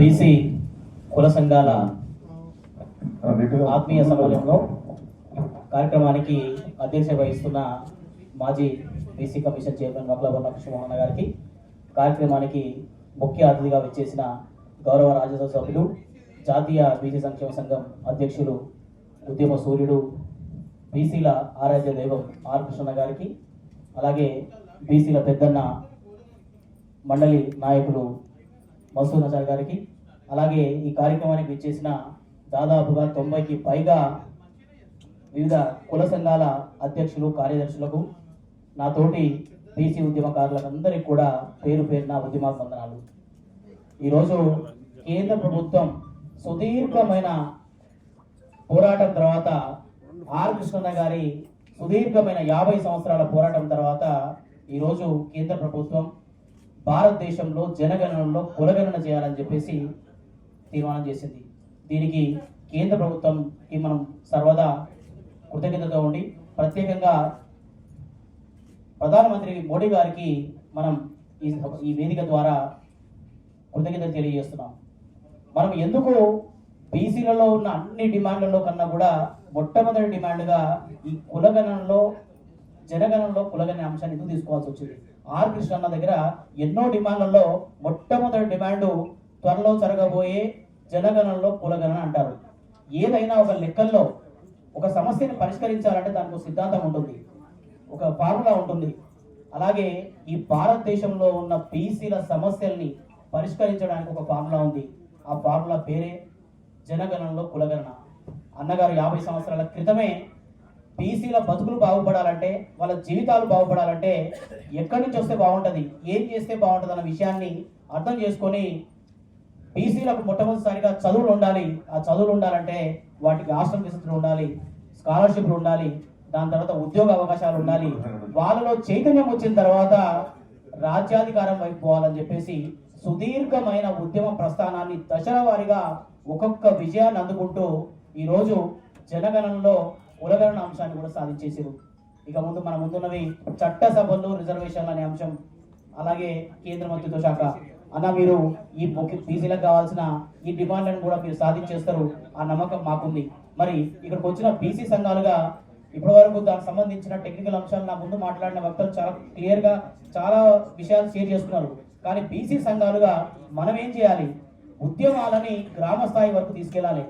BC కుల సంఘాల ఆత్మీయ సమావేశంలో కార్యక్రమానికి అధ్యక్షత వహిస్తున్న మాజీ BC commission chairman Maklabanna Krishnamohan గారికి కార్యక్రమానికి ముఖ్య అతిథిగా వచ్చేసిన గౌరవ రాజ్యసభ సభ్యులు జాతీయ బీసీ సంక్షేమ సంఘం అధ్యక్షులు ఉద్యమ సూర్యుడు బీసీల ఆరాధ్య దైవం ఆర్ కృష్ణ గారికి అలాగే బీసీల పెద్దన్న మండలి నాయకులు మసూద్ నజర్ గారికి అలాగే ఈ కార్యక్రమానికి ఇచ్చేసిన దాదాపుగా తొంభైకి పైగా వివిధ కుల సంఘాల అధ్యక్షులు కార్యదర్శులకు నాతోటి బీసీ ఉద్యమకారులందరికీ కూడా పేరు పేరున ఉద్యమ వందనాలు ఈరోజు కేంద్ర ప్రభుత్వం సుదీర్ఘమైన పోరాటం తర్వాత ఆర్ కృష్ణన్న గారి సుదీర్ఘమైన యాభై సంవత్సరాల పోరాటం తర్వాత ఈరోజు కేంద్ర ప్రభుత్వం భారతదేశంలో జనగణనలో కులగణన చేయాలని చెప్పేసి తీర్మానం చేసింది. దీనికి కేంద్ర ప్రభుత్వంకి మనం సర్వదా కృతజ్ఞతతో ఉండి ప్రత్యేకంగా ప్రధానమంత్రి మోడీ గారికి మనం ఈ ఈ వేదిక ద్వారా కృతజ్ఞత తెలియజేస్తున్నాం. మనం ఎందుకు బీసీలలో ఉన్న అన్ని డిమాండ్లలో కన్నా కూడా మొట్టమొదటి డిమాండ్గా ఈ కులగణంలో జనగణంలో కులగణన అంశాన్ని ఎందుకు తీసుకోవాల్సి వచ్చింది? ఆర్ కృష్ణ దగ్గర ఎన్నో డిమాండ్లలో మొట్టమొదటి డిమాండు త్వరలో జరగబోయే జనగణనలో కులగణన అంటారు. ఏదైనా ఒక లెక్కల్లో ఒక సమస్యను పరిష్కరించాలంటే దానికి ఒక సిద్ధాంతం ఉంటుంది. ఒక ఫార్ములా ఉంటుంది. అలాగే ఈ భారతదేశంలో ఉన్న బీసీల సమస్యల్ని పరిష్కరించడానికి ఒక ఫార్ములా ఉంది. ఆ ఫార్ములా పేరే జనగణనలో కులగణన అన్నగారు యాభై సంవత్సరాల క్రితమే బీసీల బతుకులు బాగుపడాలంటే వాళ్ళ జీవితాలు బాగుపడాలంటే ఎక్కడి నుంచి వస్తే బాగుంటుంది ఏం చేస్తే బాగుంటుంది అన్న విషయాన్ని అర్థం చేసుకొని బీసీలకు మొట్టమొదటిసారిగా చదువులు ఉండాలి. ఆ చదువులు ఉండాలంటే వాటికి హాస్టల్ వసతులు ఉండాలి స్కాలర్షిప్లు ఉండాలి దాని తర్వాత ఉద్యోగ అవకాశాలు ఉండాలి. వాళ్ళలో చైతన్యం వచ్చిన తర్వాత రాజ్యాధికారం వైపు పోవాలని చెప్పేసి సుదీర్ఘమైన ఉద్యమ ప్రస్థానాన్ని దశల వారీగా ఒక్కొక్క విజయాన్ని అందుకుంటూ ఈరోజు జనగణనలో కులగణన అంశాన్ని కూడా సాధించేసారు ఇక ముందు మన ముందున్నవి చట్టసభల్లో రిజర్వేషన్లు అనే అంశం అలాగే కేంద్ర మంత్రిత్వ శాఖ. అన్న మీరు ఈ బీసీలకు కావాల్సిన ఈ డిమాండ్లను కూడా మీరు సాధించేస్తారు ఆ నమ్మకం మాకుంది. మరి ఇక్కడికి వచ్చిన బీసీ సంఘాలుగా ఇప్పటి వరకు దానికి సంబంధించిన టెక్నికల్ అంశాలు నా ముందు మాట్లాడిన వక్తలు చాలా క్లియర్గా చాలా విషయాలు షేర్ చేసుకున్నారు. కానీ బీసీ సంఘాలుగా మనం ఏం చేయాలి? ఉద్యమాలని గ్రామ స్థాయి వరకు తీసుకెళ్ళాలి.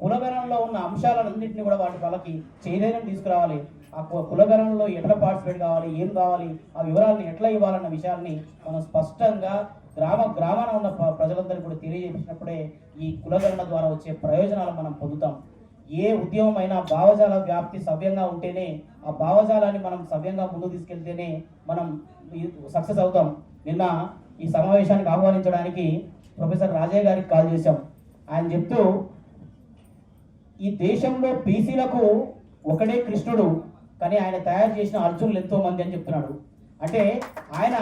కులగణంలో ఉన్న అంశాలన్నింటినీ కూడా వాటి వాళ్ళకి చైతన్యం తీసుకురావాలి. ఆ కులగణంలో ఎట్లా పార్టిసిపేట్ కావాలి ఏం కావాలి ఆ వివరాలను ఎట్లా ఇవ్వాలన్న విషయాన్ని మనం స్పష్టంగా గ్రామ గ్రామాన ఉన్న ప్రజలందరూ ప్రజలందరికీ కూడా తెలియజేసినప్పుడే ఈ కులగణన ద్వారా వచ్చే ప్రయోజనాలు మనం పొందుతాం. ఏ ఉద్యమం అయినా భావజాల వ్యాప్తి సవ్యంగా ఉంటేనే ఆ భావజాలాన్ని మనం సవ్యంగా ముందుకు తీసుకెళ్తేనే మనం సక్సెస్ అవుతాం. నిన్న ఈ సమావేశానికి ఆహ్వానించడానికి ప్రొఫెసర్ రాజయ్య గారికి కాల్ చేశాం. ఆయన చెప్తూ ఈ దేశంలో బీసీలకు ఒకడే కృష్ణుడు కానీ ఆయన తయారు చేసిన అర్జునులు ఎంతో మంది అని చెప్తున్నాడు. అంటే ఆయన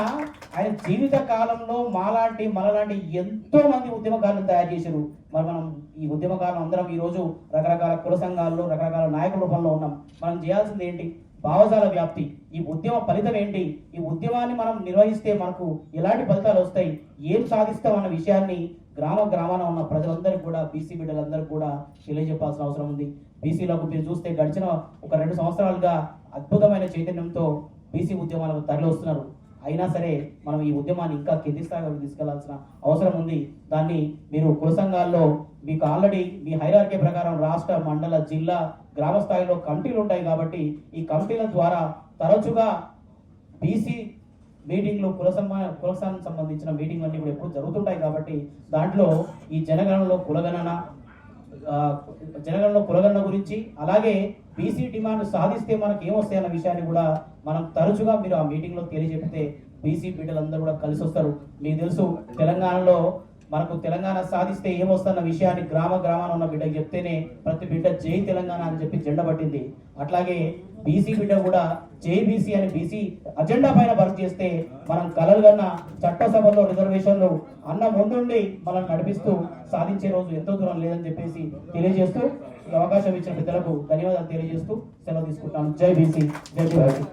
ఆయన జీవిత కాలంలో మాలాంటి మనలాంటి ఎంతో మంది ఉద్యమకారులను తయారు చేశారు. మరి మనం ఈ ఉద్యమకారులు అందరం ఈ రోజు రకరకాల కుల సంఘాల్లో రకరకాల నాయకుల రూపంలో ఉన్నాం. మనం చేయాల్సింది ఏంటి? భావజాల వ్యాప్తి ఈ ఉద్యమ ఫలితం ఏంటి? ఈ ఉద్యమాన్ని మనం నిర్వహిస్తే మనకు ఎలాంటి ఫలితాలు వస్తాయి? ఏం సాధిస్తాం అన్న విషయాన్ని గ్రామ గ్రామాన ఉన్న ప్రజలందరికీ కూడా బీసీ బిడ్డలందరికీ కూడా తెలియజెప్పాల్సిన అవసరం ఉంది. బీసీలకు మీరు చూస్తే గడిచిన ఒక రెండు సంవత్సరాలుగా అద్భుతమైన చైతన్యంతో బీసీ ఉద్యమాలకు తరలి వస్తున్నారు అయినా సరే మనం ఈ ఉద్యమాన్ని ఇంకా కింది స్థాయికి తీసుకెళ్ళాల్సిన అవసరం ఉంది. దాన్ని మీరు కుల సంఘాల్లో మీకు ఆల్రెడీ మీ హైరార్కే ప్రకారం రాష్ట్ర మండల జిల్లా గ్రామ స్థాయిలో కమిటీలు ఉంటాయి కాబట్టి ఈ కమిటీల ద్వారా తరచుగా బీసీ మీటింగ్లు కుల కులసానికి సంబంధించిన మీటింగ్లు అన్నీ కూడా ఎప్పుడు జరుగుతుంటాయి కాబట్టి దాంట్లో ఈ జనగణనలో కులగణన జనగణలో జనగణనలో కులగణన గురించి అలాగే బీసీ డిమాండ్ సాధిస్తే మనకి ఏమొస్తాయన్న విషయాన్ని కూడా మనం తరచుగా మీరు ఆ మీటింగ్లో తెలియజెప్తే బీసీ బిడ్డలందరూ కూడా కలిసి వస్తారు మీకు తెలుసు తెలంగాణలో మనకు తెలంగాణ సాధిస్తే ఏమొస్తున్న విషయాన్ని గ్రామ గ్రామాన ఉన్న బిడ్డకు చెప్తేనే ప్రతి బిడ్డ జై తెలంగాణ అని చెప్పి జెండా పట్టింది. అట్లాగే బీసీ బిడ్డ కూడా జేబీసీ అని బీసీ అజెండా పైన వర్క్ చేస్తే మనం కలలు కన్నా చట్టసభలో రిజర్వేషన్లు అన్న ముందుండి మనం నడిపిస్తూ సాధించే రోజు ఎంతో దూరం లేదని చెప్పేసి తెలియజేస్తూ ఈ అవకాశం ఇచ్చిన పెద్దలకు ధన్యవాదాలు తెలియజేస్తూ సెలవు తీసుకుంటాను జై బీసీ జై బీసీ.